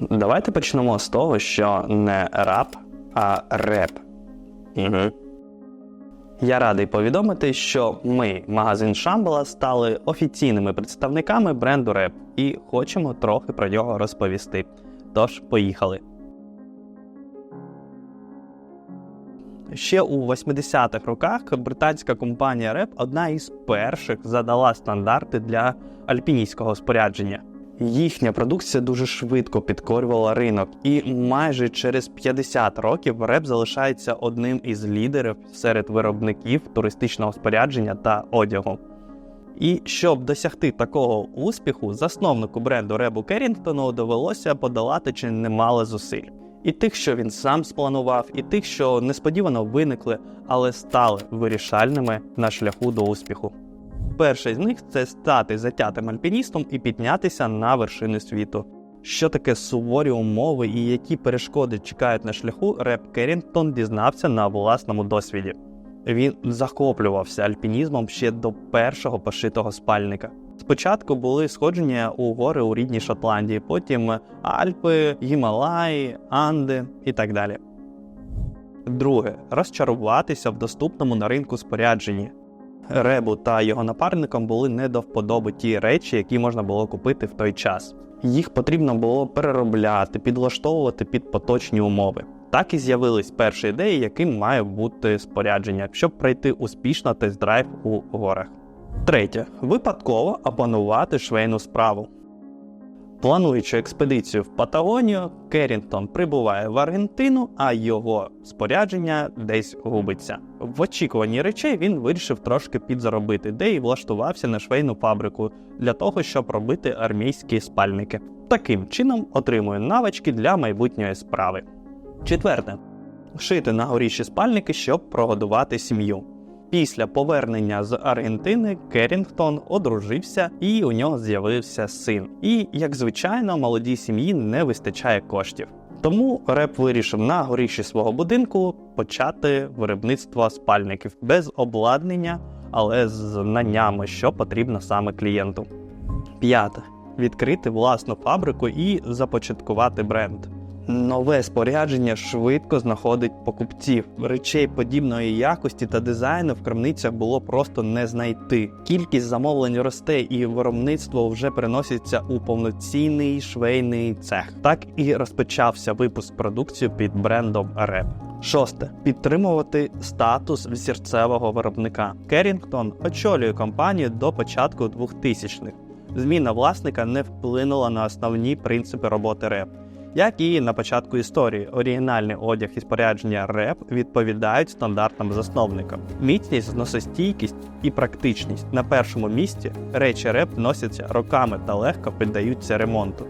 Давайте почнемо з того, що не рап, а реп. Угу. Я радий повідомити, що ми, магазин Шамбала, стали офіційними представниками бренду Реп і хочемо трохи про нього розповісти. Тож, поїхали. Ще у 80-х роках британська компанія Реп одна із перших задала стандарти для альпіністського спорядження. Їхня продукція дуже швидко підкорювала ринок, і майже через 50 років Реп залишається одним із лідерів серед виробників туристичного спорядження та одягу. І щоб досягти такого успіху, засновнику бренду Ребу Керрінгтону довелося подолати чи немало зусиль. І тих, що він сам спланував, і тих, що несподівано виникли, але стали вирішальними на шляху до успіху. Перший з них це стати затятим альпіністом і піднятися на вершини світу. Що таке суворі умови і які перешкоди чекають на шляху, Реп Керрінгтон дізнався на власному досвіді. Він захоплювався альпінізмом ще до першого пошитого спальника. Спочатку були сходження у гори у рідній Шотландії, потім Альпи, Гімалаї, Анди і так далі. Друге розчаруватися в доступному на ринку спорядженні. Ребу та його напарникам були не до вподоби ті речі, які можна було купити в той час. Їх потрібно було переробляти, підлаштовувати під поточні умови. Так і з'явились перші ідеї, яким має бути спорядження, щоб пройти успішно тест-драйв у горах. Третє випадково опанувати швейну справу. Плануючи експедицію в Патагонію, Керрінгтон прибуває в Аргентину, а його спорядження десь губиться. В очікуванні речей він вирішив трошки підзаробити, де й влаштувався на швейну фабрику для того, щоб робити армійські спальники. Таким чином отримує навички для майбутньої справи. Четверте шити на горіші спальники, щоб прогодувати сім'ю. Після повернення з Аргентини Керрінгтон одружився, і у нього з'явився син. І, як звичайно, молодій сім'ї не вистачає коштів. Тому реп вирішив на горіші свого будинку почати виробництво спальників без обладнання, але з знаннями, що потрібно саме клієнту. П'яте відкрити власну фабрику і започаткувати бренд. Нове спорядження швидко знаходить покупців. Речей подібної якості та дизайну в крамницях було просто не знайти. Кількість замовлень росте, і виробництво вже переноситься у повноцінний швейний цех. Так і розпочався випуск продукції під брендом Реп. Шосте підтримувати статус взірцевого виробника. Керрінгтон очолює компанію до початку 2000-х. Зміна власника не вплинула на основні принципи роботи РЕП. Як і на початку історії, оригінальний одяг і спорядження РЕП відповідають стандартам засновника. Міцність, зносостійкість і практичність на першому місці речі РЕП носяться роками та легко піддаються ремонту.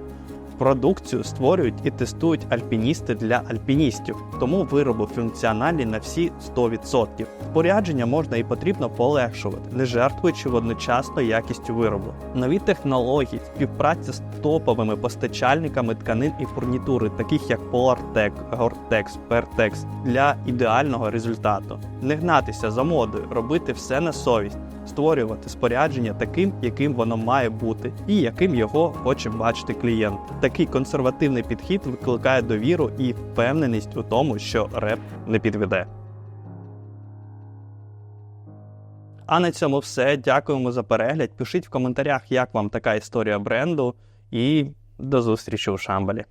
Продукцію створюють і тестують альпіністи для альпіністів, тому вироби функціональні на всі 100%. Спорядження можна і потрібно полегшувати, не жертвуючи водночасно якістю виробу. Нові технології, співпраця з топовими постачальниками тканин і фурнітури, таких як Polartec, Gore-Tex, Pertex, для ідеального результату. Не гнатися за модою, робити все на совість. Створювати спорядження таким, яким воно має бути, і яким його хоче бачити клієнт. Такий консервативний підхід викликає довіру і впевненість у тому, що реп не підведе. А на цьому все. Дякуємо за перегляд. Пишіть в коментарях, як вам така історія бренду, і до зустрічі у Шамбалі.